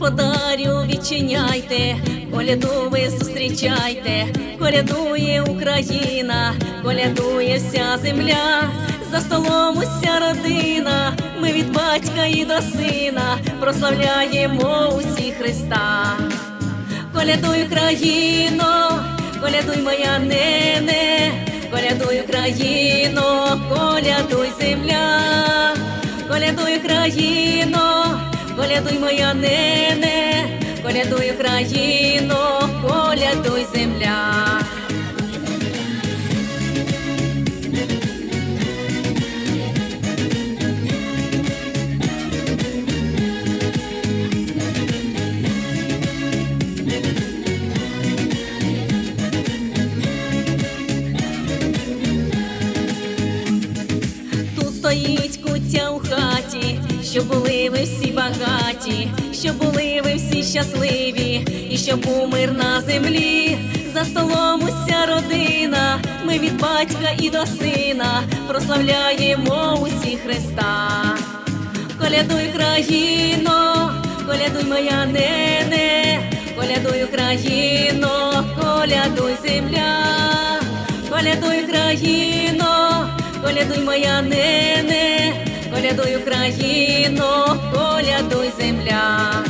Господарю відчиняйте, коляду ви зустрічайте, колядує Україна, колядує вся земля, за столом уся родина, ми від батька і до сина прославляємо усі Христа. Колядуй країно, колядуй моя нене, колядуй країно, колядуй земля, колядуй країно, колядуй моя нене, колядуй країно, колядуй земля. Стоїть куття у хаті, щоб були ви всі багаті, щоб були ви всі щасливі, і щоб був мир на землі. За столом уся родина, ми від батька і до сина прославляємо усі Христа. Колядуй країно, колядуй моя нене, колядуй Україно, колядуй земля, колядуй країно, колядуй моя нене, колядуй Україно, колядуй земля.